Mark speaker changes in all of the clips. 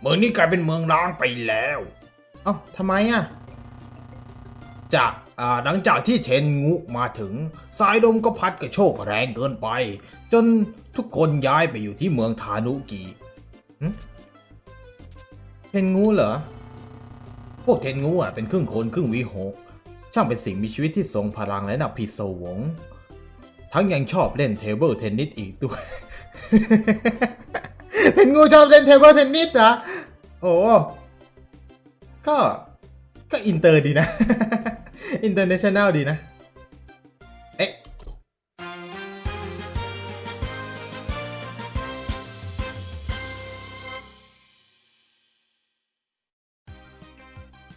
Speaker 1: เมืองนี้กลายเป็นเมืองร้างไปแล้ว
Speaker 2: เอ้าทำไมอะ
Speaker 1: จากอ่าหลังจากที่เทนงูมาถึง สายลมก็พัดกระโชกแรงเกินไป จนทุกคนย้ายไปอยู่ที่เมืองทานุกิ
Speaker 2: เห็นงูเหรอ
Speaker 1: พวกเทนงูอะเป็นครึ่งคนครึ่งวิหก ช่างเป็นสิ่งมีชีวิตที่ทรงพลังและนับผิดโสวง ทั้งยังชอบเล่นเทเบิลเทนนิสอีกด้วย
Speaker 2: เห็นงูชอบเล่นเทเบิลเทนนิสเหรอโอ้ก็ก็อินเตอร์ดีนะ อินเตอร์เนชั่นแนลดีนะ เอ๊ะ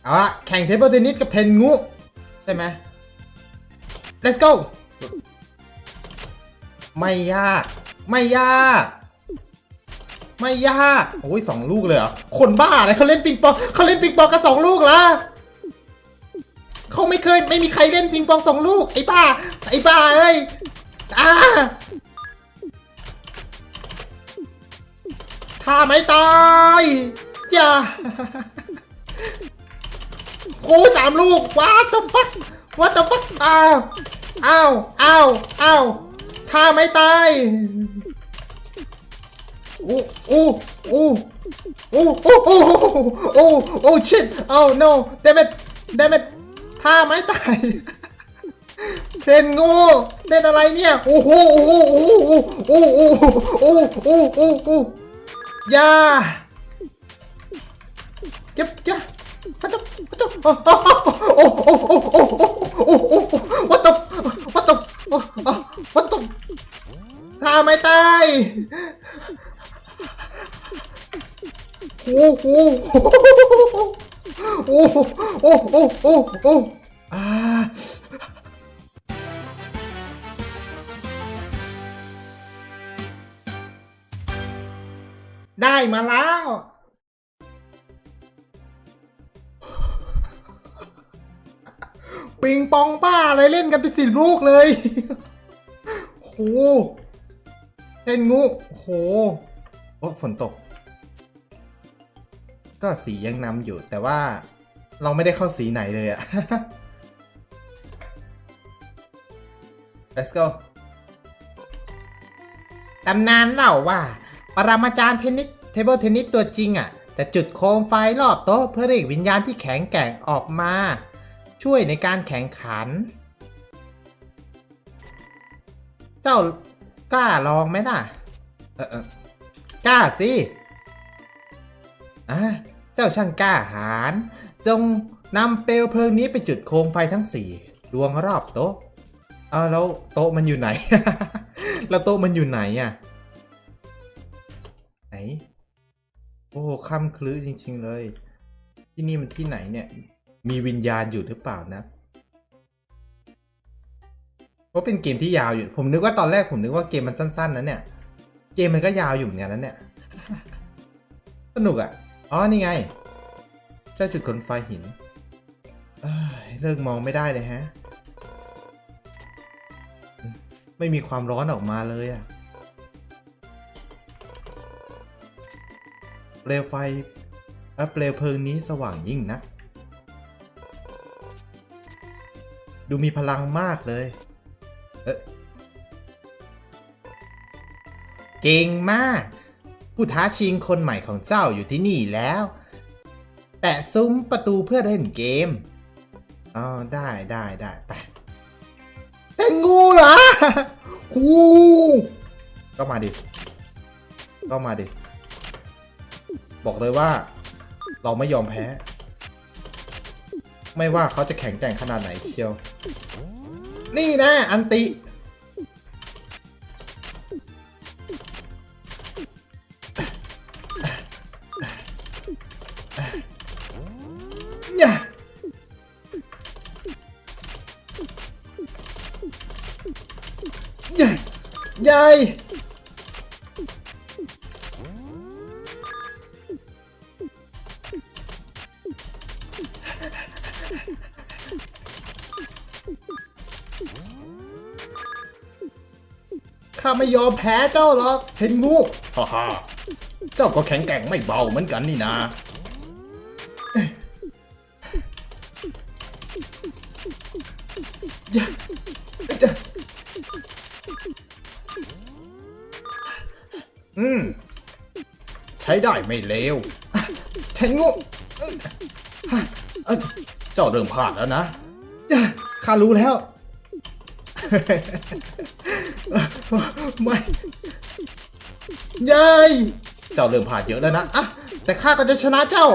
Speaker 2: เอาละแข่งเทเบิลเทนนิสกับเทนงู ใช่ไหม let's go ไม่ยาก ไม่ยาก ไม่ยากโอ้ยสองลูกเลยเหรอคนบ้าอะไรเขาเล่นปิงปองเขาเล่นปิงปองกันสองลูกละเขาไม่เคยไม่มีใครเล่นปิงปองสองลูกไอ้บ้าไอ้บ้าเอ้ยอ่าถ้าไม่ตายอย่าโอ้สามลูกว้าต h ฟักวัต the fuck อ้าวอ้าวอ้าวอ้าวถ้าไม่ตาย Ooh, ooh, ooh, ooh, ooh, ooh, ooh, oh shit, oh no, damn it, damn it ท่าไม้ตายเล่นงูเล่นอะไรเนี่ย โอ้โหโอ้โหโอ้โหโอ้โหโอ้โหโอ้โหอ้โหอยาเจ็บจ้ะพัดจุพัดจุโอ้โหโอ้โหโอ้โหโอ้โหโอ้โห what the what the what the ท่าไม้ตาย โอ้โหโอ้โหโอ้โหโอ้โหโอ้อ่าได้มาแล้ว ปิงปองบ้าอะไรเล่นกันไปสิลูกเลยโหเล่นงูโหโอ้ฝนตก ก็สียังนำอยู่ แต่ว่าเราไม่ได้เข้าสีไหนเลยอะ let's go ตำนานเล่าว่า ปรมาจารย์เทนนิสเทเบิลเทนนิสตัวจริงอะจะจุดโคมไฟรอบโต๊ะเพื่อเรียกวิญญาณที่แข็งแกร่งออกมา ช่วยในการแข่งขัน เจ้ากล้าลองไหมน่ะ เออเออกล้าสิ อะเจ้าช่างกล้าหาญจงนำเปลวเพลิงนี้ไปจุดโคมไฟทั้งสี่ดวงรอบโต๊ะเอาแล้วโต๊ะมันอยู่ไหน แล้วโต๊ะมันอยู่ไหนอะ ไหน โอ้ค่ำคลื้จริง ๆ เลย ที่นี่มันที่ไหนเนี่ย มีวิญญาณอยู่หรือเปล่านะเพราะเป็นเกมที่ยาวอยู่ ผมนึกว่าตอนแรกผมนึกว่าเกมมันสั้น ๆนะเนี่ย เกมมันก็ยาวอยู่เหมือนกันนะเนี่ย สนุกอะ่ะ อ๋อ นี่ไง เจ้าจุดขนไฟหินเเลิกมองไม่ได้เลยฮะ ไม่มีความร้อนออกมาเลยอะเปลวไฟเอ่อเปลวเพลิงนี้สว่างยิ่งนะ ดูมีพลังมากเลยเอ๊ะเก่งมาก ผู้ท้าชิงคนใหม่ของเจ้าอยู่ที่นี่แล้ว แตะซุ้มประตูเพื่อเล่นเกม อ๋อ ได้ได้ได้ไปเป็นงูเหรอหูก็มาดิ ก็มาดิ บอกเลยว่า เราไม่ยอมแพ้ ไม่ว่าเขาจะแข็งแกร่งขนาดไหนเชียว นี่นะ อันติ ยายข้าไม่ยอมแพ้เจ้าหรอก เห็นงูฮ่าฮ่า
Speaker 1: เจ้าก็แข็งแกร่งไม่เบาเหมือนกันนี่นา ได้ไม่เลวใช้งูเอ้ยเอ้ยเจ้าเริ่มพลาดแล้วนะข้ารู้แล้ว ไม่ยายเจ้าเริ่มผ่านเยอะแล้วนะอะแต่ข้าก็จะชนะเจ้า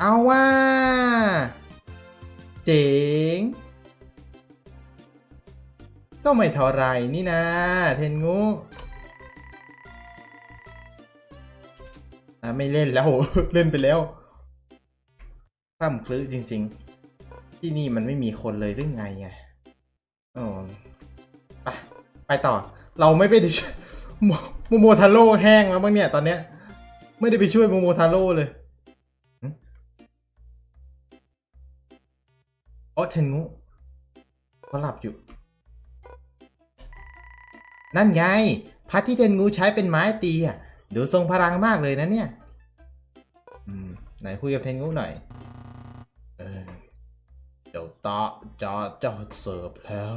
Speaker 1: เอาว่า เจ๋ง ก็ไม่เท่าไรนี่นะ เทนงูไม่เล่นแล้ว เล่นไปแล้วพร่ำคลึจริง ๆ ที่นี่มันไม่มีคนเลยหรือไงไงโอ้ไปไปต่อ เราไม่ไปช่วยโมโมทาโร่แห้งแล้วบ้างเนี่ย ตอนเนี้ย ไม่ได้ไปช่วยโมโมทาโร่เลยอ๋อเทนงูเขาหลับอยู่ นั่นไง พัดที่เทนงูใช้เป็นไม้ตีอะดูทรงพลังมากเลยนะเนี่ยไหนคุยกับเทนงูหน่อยเออเดี๋ยวตาจะจะเสิร์ฟแล้ว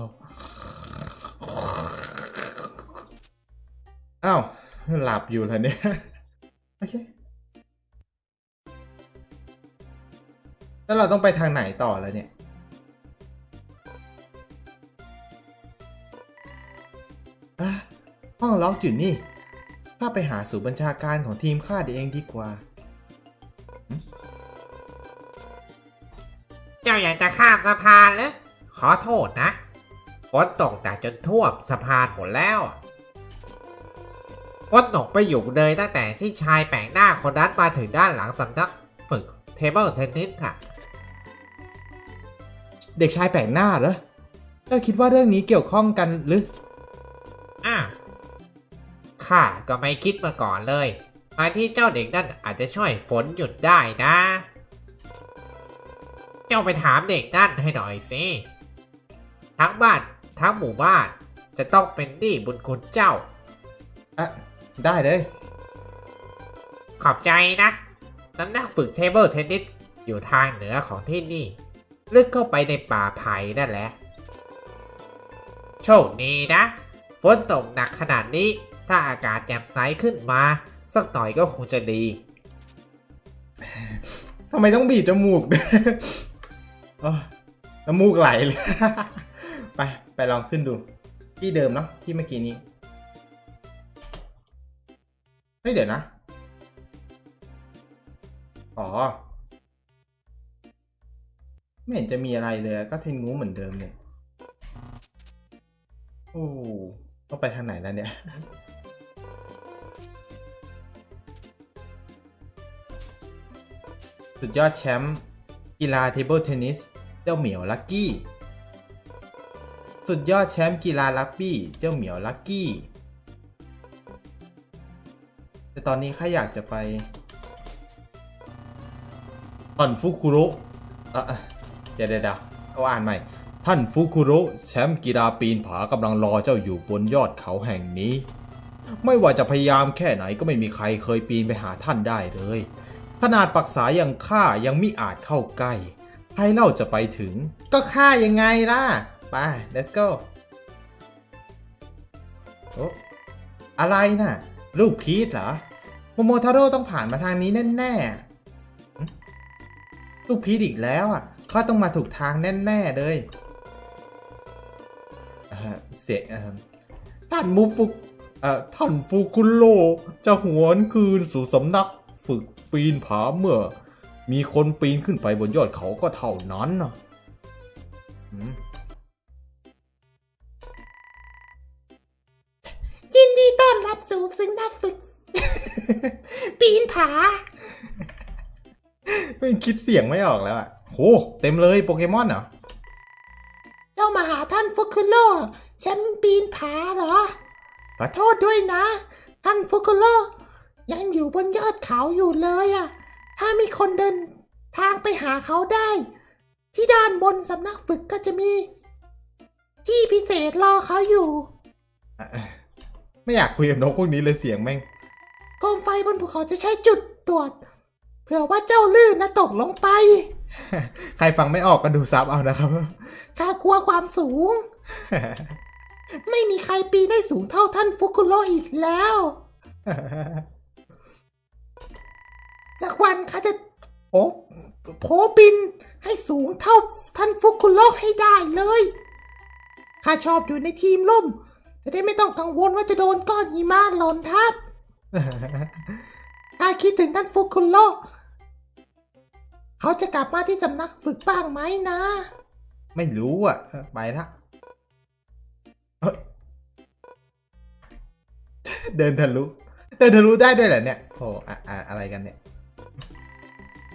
Speaker 1: อ้าวหลับอยู่แล้วเนี่ย โอเค แล้วเราต้องไปทางไหนต่อแล้วเนี่ย อะห้องล็อกอยู่นี่ถ้าไปหาศูนย์บัญชาการของทีมข้าเองดีกว่า
Speaker 3: เจ้าอยากจะข้ามสะพานเหรอขอโทษนะฝนตกหนักจนท่วมสะพานหมดแล้วอะฝนตกไปอยู่เลยตั้งแต่ที่ชายแปลกหน้าคนนั้นมาถึงด้านหลังสำนักฝึกเทเบิลเทนนิสค่ะ
Speaker 2: เด็กชายแปลกหน้าเหรอเจ้าคิดว่าเรื่องนี้เกี่ยวข้องกันหรือ
Speaker 3: อะข้าก็ไม่คิดมาก่อนเลยมาที่เจ้าเด็กนั่นอาจจะช่วยฝนหยุดได้นะ เจ้าไปถามเด็กนั่นให้หน่อยสิ ทั้งบ้านทั้งหมู่บ้าน จะต้องเป็นหนี้บุญคุณเจ้า
Speaker 2: อะ ได้เลย
Speaker 3: ขอบใจนะสำนักฝึกเทเบิลเทนนิสอยู่ทางเหนือของที่นี่ ลึกเข้าไปในป่าไผ่นั่นแหละ โชคดีนะ ฝนตกหนักขนาดนี้ ถ้าอากาศแจ่มใสขึ้นมา สักหน่อยก็คงจะดี
Speaker 2: ทำไมต้องบีบจมูกด้วยโอ้น้ำมูกไหลเลย ไป ไปลองขึ้นดู ที่เดิมเนาะที่เมื่อกี้นี้เฮ้ยเดี๋ยวนะ อ๋อ ไม่เห็นจะมีอะไรเลย ก็เทนงูเหมือนเดิมเนี่ยโอ้ ต้องไปทางไหนแล้วเนี่ย สุดยอดแชมป์กีฬาเทเบิลเทนนิสเจ้าเหมียวลักกี้ สุดยอดแชมป์กีฬาลักบี้เจ้าเหมียวลักกี้ แต่ตอนนี้ข้าอยากจะไปท่านฟุคุโระอะอะเดี๋ยวเดี๋ยวเดี๋ยวเอาอ่านใหม่ ท่านฟุคุโระแชมป์กีฬาปีนผากำลังรอเจ้าอยู่บนยอดเขาแห่งนี้ ไม่ว่าจะพยายามแค่ไหนก็ไม่มีใครเคยปีนไปหาท่านได้เลย ขนาดปักษาอย่างข้ายังมิอาจเข้าใกล้ใครเล่าจะไปถึง ก็ข้ายังไงล่ะ ไป let's go โอ้อะไรน่ะลูกพีทเหรอโมโมทาโร่ต้องผ่านมาทางนี้แน่ๆลูกพีทอีกแล้วอะเขาต้องมาถูกทางแน่ ๆ เลย เอ่อเสียเอ่อท่านมูฟุกเอ่อท่านฟูคุโรจะหวนคืนสู่สำนักฝึกปีนผาเมื่อ มีคนปีนขึ้นไปบนยอดเขาก็เท่านั้นนะหืม
Speaker 4: ยินดีต้อนรับสู่ซึ่งนักฝึก ปีนผา
Speaker 2: ไม่คิดเสียงไม่ออกแล้วอะโหเต็มเลยโปเกมอนเหรอ
Speaker 4: เจ้ามาหาท่านฟุคุโร่ แชมป์ปีนผาเหรอ ขอโทษด้วยนะ ท่านฟุคุโร่ยังอยู่บนยอดเขาอยู่เลยอะถ้ามีคนเดินทางไปหาเขาได้ ที่ด้านบนสำนักฝึกก็จะมี ที่พิเศษรอเขาอยู่
Speaker 2: อะ
Speaker 1: ไม่อยากคุยกับนกพวกนี้เลยเสียงแม่ง
Speaker 4: โคมไฟบนภูเขาจะใช้จุดตรวจเผื่อว่าเจ้าลื่นนะตกลงไป
Speaker 1: ใครฟังไม่ออกก็ดูซับเอานะครับ
Speaker 4: ข้ากลัวความสูง ไม่มีใครปีนได้สูงเท่าท่านฟุกุโรอีกแล้ว สักวันข้าจะโอบโผบินให้สูงเท่าท่านฟุกุโรให้ได้เลย ข้าชอบอยู่ในทีมล่ม จะได้ไม่ต้องกังวลว่าจะโดนก้อนหิมะหล่นทับข้าคิดถึงท่านฟุกุโรเขาจะกลับมาที่สำนักฝึกบ้างไหมนะ
Speaker 1: ไม่รู้อะ ไปละ เดินทะลุเดินทะลุได้ด้วยเหรอเนี่ยโอ้อะอะอะไรกันเนี่ย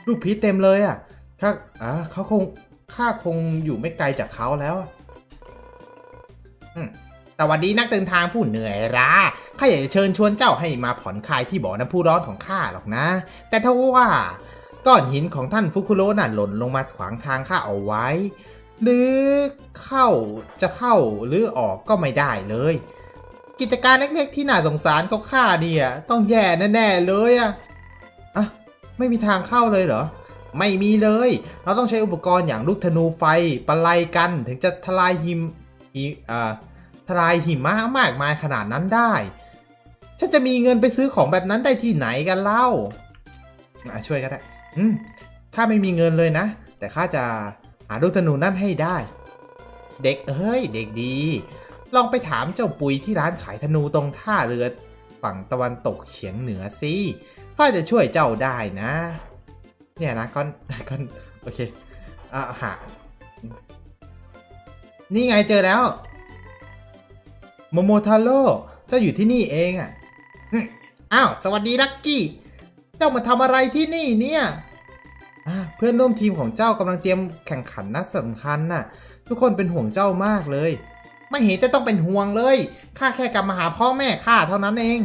Speaker 1: ลูกพีชเต็มเลยอะ ถ้าอ่าเขาคงข้าคงอยู่ไม่ไกลจากเขาแล้วอะ
Speaker 2: สวัสดีนักเดินทางผู้เหนื่อยล้าข้าอยากจะเชิญชวนเจ้าให้มาผ่อนคลายที่บ่อน้ำพุร้อนของข้าหรอกนะ แต่ถ้าว่าก้อนหินของท่านฟุคุโรน่ะหล่นลงมาขวางทางข้าเอาไว้ หรือเข้าจะเข้าหรือออกก็ไม่ได้เลย กิจการเล็กๆที่น่าสงสารก็ข้าเนี่ยต้องแย่แน่ๆเลยอะอะไม่มีทางเข้าเลยเหรอ ไม่มีเลย เราต้องใช้อุปกรณ์อย่างลูกธนูไฟปะไลกันถึงจะทลายหิมอ่าทลายหิมะมากมายขนาดนั้นได้ฉันจะมีเงินไปซื้อของแบบนั้นได้ที่ไหนกันเล่าช่วยก็ได้อืมข้าไม่มีเงินเลยนะ แต่ข้าจะ หาลูธนูนั่นให้ได้ เด็กเอ้ย เด็กดี ลองไปถามเจ้าปุยที่ร้านขายธนูตรงท่าเรือ ฝั่งตะวันตกเฉียงเหนือสิข้าจะช่วยเจ้าได้นะ เนี่ยนะก้อนก้อนโอเคอะหานี่ไงเจอแล้วโมโมทาโร่เจ้าอยู่ที่นี่เองอะอ้าว สวัสดีลักกี้ เจ้ามาทำอะไรที่นี่เนี่ย เพื่อนร่วมทีมของเจ้ากำลังเตรียมแข่งขันนัดสำคัญน่ะ ทุกคนเป็นห่วงเจ้ามากเลย ไม่เห็นจะต้องเป็นห่วงเลยข้าแค่กลับมาหาพ่อแม่ข้าเท่านั้นเอง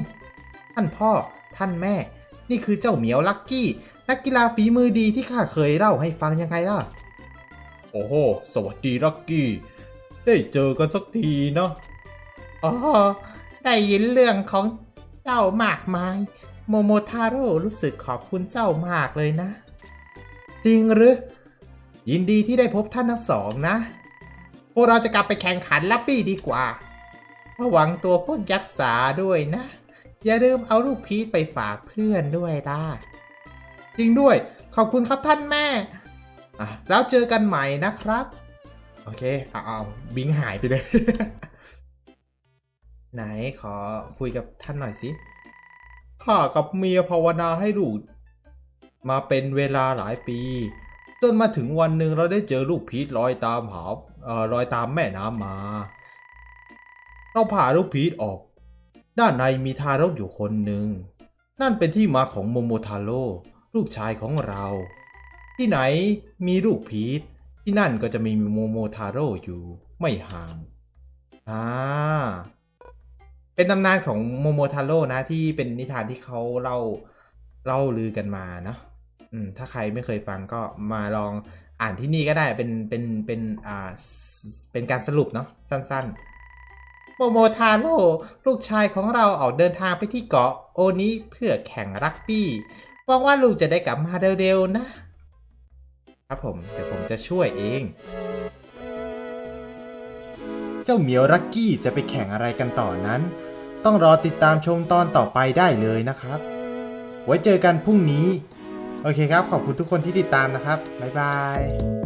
Speaker 2: ท่านพ่อ ท่านแม่ นี่คือเจ้าเหมียวลักกี้ นักกีฬาฝีมือดีที่ข้าเคยเล่าให้ฟังยังไงล่ะ
Speaker 1: โอ้โห สวัสดีลักกี้ ได้เจอกันสักทีเนาะ
Speaker 2: อ๋อได้ยินเรื่องของเจ้ามากมาย โมโมทาโร่รู้สึกขอบคุณเจ้ามากเลยนะ จริงหรือ ยินดีที่ได้พบท่านทั้งสองนะ พวกเราจะกลับไปแข่งขันลับบี้ดีกว่าระวังตัวพวกยักษ์สาด้วยนะ อย่าลืมเอาลูกพีชไปฝากเพื่อนด้วยล่ะจริงด้วย ขอบคุณครับท่านแม่อะแล้วเจอกันใหม่นะครับ
Speaker 1: โอเคเอาเอาบิงหายไปเลย ไหนขอคุยกับท่านหน่อยสิข้ากับเมียภาวนาให้ลูก มาเป็นเวลาหลายปี จนมาถึงวันหนึ่งเราได้เจอลูกพีชลอยตามหาเอ่อลอยตามแม่น้ำมา เราผ่าลูกพีชออก ด้านในมีทารกอยู่คนหนึ่ง นั่นเป็นที่มาของโมโมทาโร่ลูกชายของเรา ที่ไหนมีลูกพีชที่นั่นก็จะมีโมโมทาโร่อยู่ไม่ห่างอ่าเป็นตำนานของโมโมทาโร่นะที่เป็นนิทานที่เขาเล่าเล่าลือกันมาเนาะ อืมถ้าใครไม่เคยฟังก็มาลองอ่านที่นี่ก็ได้เป็นเป็นเป็นอ่าเป็นการสรุปเนาะสั้นๆ โมโมทาโร่ลูกชายของเราออกเดินทางไปที่เกาะโอนิเพื่อแข่งรักบี้หวังว่าลูกจะได้กลับมาเร็วๆนะ ครับผมเดี๋ยวผมจะช่วยเอง เจ้าเหมียวรักกี้จะไปแข่งอะไรกันต่อนั้น ต้องรอติดตามชมตอนต่อไปได้เลยนะครับ ไว้เจอกันพรุ่งนี้ โอเคครับ ขอบคุณทุกคนที่ติดตามนะครับ บ๊ายบาย